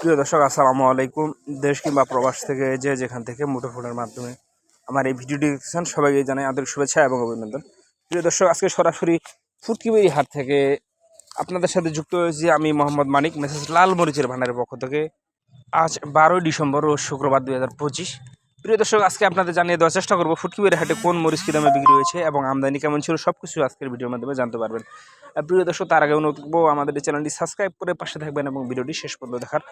প্রিয় দর্শক, আসসালামু আলাইকুম। দেশ কিংবা প্রবাস থেকে যে যেখান থেকে মুঠোফোনের মাধ্যমে আমার এই ভিডিওটি দেখছেন সবাইকে জানাই আন্তরিক শুভেচ্ছা এবং অভিনন্দন। প্রিয় দর্শক, আজকে সরাসরি ফুটকিবেরি হাট থেকে আপনাদের সাথে যুক্ত হয়েছি আমি মোহাম্মদ মানিক মেসেজ লাল মরিচের ভান্ডারের পক্ষ থেকে। আজ বারোই ডিসেম্বর ও শুক্রবার দু হাজার পঁচিশ। প্রিয় দর্শক, আজকে আপনাদের জানিয়ে দেওয়ার চেষ্টা করব ফুটকিবেরি হাটে কোন মরিচ কী দামে বিক্রি হয়েছে এবং আমদানি কেমন ছিল সব কিছু আজকের ভিডিওর মাধ্যমে জানতে পারবেন। প্রিয় দর্শক, তার আগে অনুরোধ করব আমাদের এই চ্যানেলটি সাবস্ক্রাইব করে পাশে থাকবেন এবং ভিডিওটি শেষ পর্যন্ত দেখার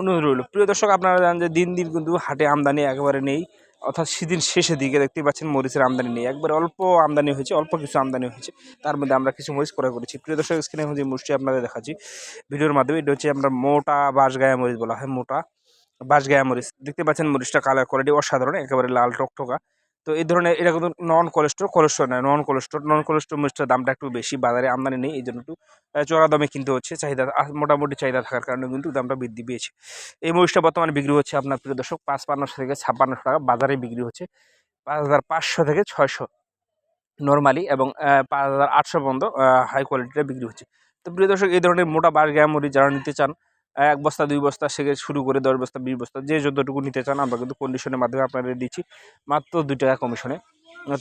অনুরোধ রইল। প্রিয় দর্শক, আপনারা জানেন যে দিন দিন কিন্তু হাটে আমদানি একেবারে নেই, অর্থাৎ সেদিন শেষের দিকে দেখতে পাচ্ছেন মরিচের আমদানি নেই। একবারে অল্প আমদানি হয়েছে, অল্প কিছু আমদানি হয়েছে, তার মধ্যে আমরা কিছু মরিচ ক্রয় করেছি। প্রিয় দর্শক স্ক্রিনে যে মরিচটি আপনাদের দেখাচ্ছি, ভিডিওর মাধ্যমে, এটা হচ্ছে আমরা মোটা বাঁশগায়া মরিচ বলা হয়, মোটা। বাঁশগায়া মরিচ। দেখতে পাচ্ছেন মরিচটা কালার কোয়ালিটি অসাধারণ, একেবারে লাল টকটকা। তো এই ধরনের, এটা কিন্তু নন কোলেস্ট্রল কোলেস্ট্রল নয় নন কোলেস্ট্রল নন কোলেস্ট্রল মরিচটার দামটা একটু বেশি, বাজারে আমদানি নেই, এই জন্য একটু চড়া দামে কিনতে হচ্ছে, চাহিদা মোটামুটি চাহিদা থাকার কারণে কিন্তু দামটা বৃদ্ধি পেয়েছে। এই মরিচটা বর্তমানে বিক্রি হচ্ছে আপনার প্রিয় দর্শক পাঁচ পান্নশো থেকে ছাপ্পান্নশো টাকা, বাজারে বিক্রি হচ্ছে পাঁচ হাজার পাঁচশো থেকে ছয়শো। নর্মালি এবং পাঁচ হাজার আটশো পর্যন্ত হাই কোয়ালিটিটা বিক্রি হচ্ছে। তো প্রিয় দর্শক, এই ধরনের মোটা বার গ্যামরি যারা নিতে চান এক বস্তা, দুই বস্তা থেকে শুরু করে দশ বস্তা, বিশ বস্তা, যে যতটুকু নিতে চান আমরা কিন্তু কন্ডিশনের মাধ্যমে আপনাদের দিচ্ছি। মাত্র দুই টাকা কমিশনে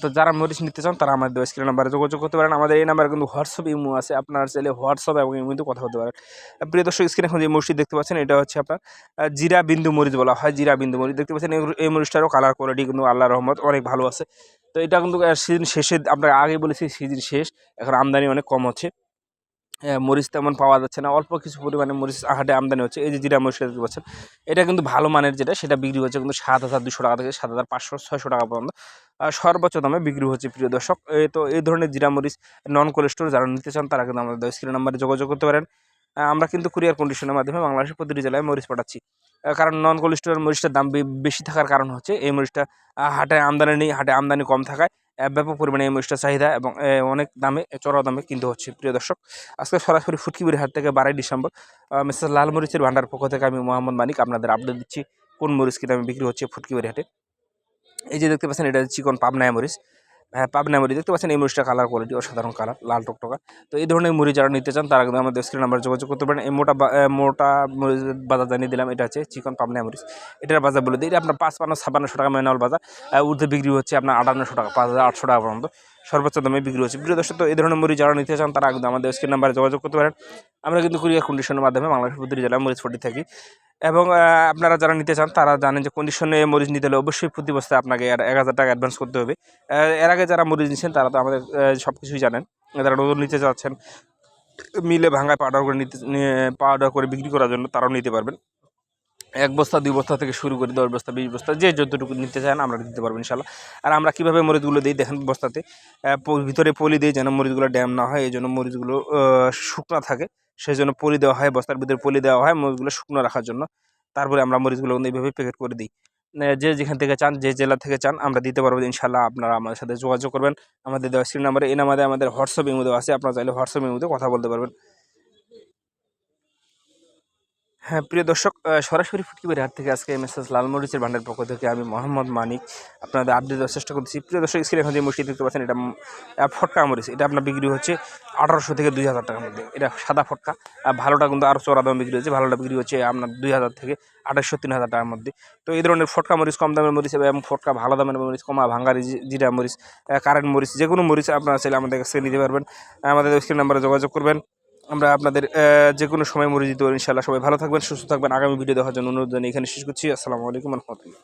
তো যারা মরিচ নিতে চান, তারা আমাদের স্ক্রিন নাম্বারে যোগাযোগ করতে পারেন। আমাদের এই নাম্বারে কিন্তু হোয়াটসঅ্যাপ ইমো আছে। আপনার চাইলে হোয়াটসঅ্যাপ এবং ইমোতে কথা বলতে পারেন। প্রিয় দর্শক স্ক্রিনে এখন যে মরিচটি দেখতে পাচ্ছেন, এটা হচ্ছে আপনার জিরা বিন্দু মরিচ বলা হয়। জিরা বিন্দু মরিচ দেখতে পাচ্ছেন। এই- মরিচটারও কালার কোয়ালিটি কিন্তু আল্লাহ রহমত অনেক ভালো আছে। তো এটা কিন্তু সিজন শেষে, আমরা আগে বলেছি সিজন শেষ। এখন আমদানি অনেক কম হচ্ছে। মরিচ তেমন পাওয়া যাচ্ছে না। অল্প কিছু পরিমাণে মরিচ হাটে আমদানি হচ্ছে। এই যে জিরা মরিচ দেখতে পাচ্ছেন, এটা কিন্তু ভালো মানের যেটা, সেটা বিক্রি হচ্ছে কিন্তু সাত হাজার দুশো টাকা থেকে সাত হাজার পাঁচশো, ছয়শো টাকা পর্যন্ত। সর্বোচ্চ দামে বিক্রি হচ্ছে, প্রিয় দর্শক। তো এই ধরনের জিরা মরিচ নন কোলেস্টোর যারা নিতে চান, তারা কিন্তু আমাদের স্ক্রিন নাম্বারে যোগাযোগ করতে পারেন। আমরা কিন্তু কুরিয়ার কন্ডিশনের মাধ্যমে বাংলাদেশের প্রতিটি জেলায় মরিচ পাঠাচ্ছি। কারণ নন কোলেস্টোর মরিচটার দাম বেশি থাকার কারণ হচ্ছে, এই মরিচটা হাটে আমদানি নেই, হাটে আমদানি কম থাকায়। ব্যাপক পরিমাণে এই মরিচটা চাহিদা এবং অনেক দামে চড়া দামে কিনতে হচ্ছে, প্রিয় দর্শক। আজকে সরাসরি ফুটকিবির হাট থেকে বারোই ডিসেম্বর মিসেস লাল মরিচের ভান্ডার পক্ষ থেকে আমি মোহাম্মদ মানিক আপনাদের আপডেট দিচ্ছি কোন মরিচ কিনে আমি বিক্রি হচ্ছে ফুটকিবির হাটে। এই যে দেখতে পাচ্ছেন, এটা চিকন পাবনায় মরিচ। হ্যাঁ পাবনা মরিচ দেখতে পাচ্ছেন এই মরিচটা কালার কোয়ালিটি অসাধারণ কালার লাল টকটকা। তো এই ধরনের মুড়ি যারা নিতে চান, তারা কিন্তু আমাদের স্ক্রিন নাম্বার যোগাযোগ করতে পারেন। এই মোটা মোটা মরিচের বাজার জানিয়ে দিলাম, এটা হচ্ছে চিকন পাবনা মরিচ এটার বাজার বলে দিই, এটা আপনার পাঁচ পান্ন ছাপান্নশো টাকা ম্যানুয়াল বাজার। ঊর্ধ্বে বিক্রি হচ্ছে আপনার আটান্নশো টাকা, পাঁচ হাজার আটশো টাকা পর্যন্ত। সর্বোচ্চ দামে বিক্রি হচ্ছে। প্রিয় দর্শক, তো এই ধরনের মুড়ি যারা নিতে চান, তারা কিন্তু আমাদের স্ক্রিন নাম্বারে যোগাযোগ করতে পারেন। আমরা কিন্তু কুরিয়ার কন্ডিশনের মাধ্যমে বাংলাদেশের প্রতিটি জেলায় মরিচ ফটি থাকি। এবং আপনারা যারা নিতে চান, তারা জানেন যে কন্ডিশনে মরিচ নিতে হলে অবশ্যই প্রতি বস্তায় আপনাকে এক হাজার টাকা অ্যাডভান্স করতে হবে। এর আগে যারা মরিচ নিচ্ছেন তারা তো আমাদের সব কিছুই জানেন। যারা নতুন নিতে চাচ্ছেন, মিলে ভাঙায় পাউডার করে নিতে পাউডার করে বিক্রি করার জন্য তারাও নিতে পারবেন। এক বস্তা, দুই বস্তা থেকে শুরু করে দশ বস্তা, বিশ বস্তা, যে যতটুকু নিতে চান আমরা দিতে পারব ইনশাল্লাহ আর আমরা কীভাবে মরিচগুলো দিই দেখেন বস্তাতে? ভিতরে পলি দিই যেন মরিচগুলো ড্যাম না হয়, এই জন্য মরিচগুলো শুকনো থাকে। সেই জন্য পলি দেওয়া হয়, বস্তার ভিতরে পলি দেওয়া হয় মরিচগুলো শুকনো রাখার জন্য। তারপরে আমরা মরিচগুলো কিন্তু এইভাবে প্যাকেট করে দিই। যে যেখান থেকে চান, যে জেলা থেকে চান, আমরা দিতে পারব ইনশাল্লাহ আপনারা আমাদের সাথে যোগাযোগ করবেন। আমাদের দেওয়া স্ক্রিন নাম্বারে এই নাম্বারে আমাদের হোয়াটসঅ্যাপ ইমো আছে। আপনারা চাইলে হোয়াটসঅ্যাপ ইমোতে কথা বলতে পারবেন। হ্যাঁ প্রিয় দর্শক সরাসরি ফুটকিবাড়ি হাট থেকে আজকে মেসেজ লালমরিচের ভান্ডার পক্ষ থেকে আমি মোহাম্মদ মানিক আপনাদের আপডেট দেওয়ার চেষ্টা করতেছি। প্রিয় দর্শক স্ক্রিনে এখন যে মরিচটি দেখতে পাচ্ছেন, এটা ফটকা মরিচ এটা আপনার বিক্রি হচ্ছে আঠারোশো থেকে দুই হাজার টাকার মধ্যে। এটা সাদা ফটকা। আর ভালোটা কিন্তু আরও চড়া দামে বিক্রি হচ্ছে ভালোটা বিক্রি হচ্ছে আপনার দুই হাজার থেকে আঠাশশো তিন হাজার টাকার মধ্যে। তো এই ধরনের ফটকা মরিচ, কম দামের মরিচ এবং ফটকা ভালো দামের মরিচ, কমা ভাঙ্গারি জিরা মরিচ কারেন্ট মরিচ যে কোনো মরিচ আপনারা চাইলে আমাদের কাছে নিতে পারবেন। আমাদের স্ক্রিন নাম্বারে যোগাযোগ করবেন। আমরা আপনাদের যে কোনো সময় মরে দিতে পারি ইনশাল্লাহ সবাই ভালো থাকবেন, সুস্থ থাকবেন। আগামী ভিডিও দেওয়ার জন্য অনুরোধ জানিয়ে এখানে শেষ করছি। আসসালামু আলাইকুম রহমতুল্লাহ।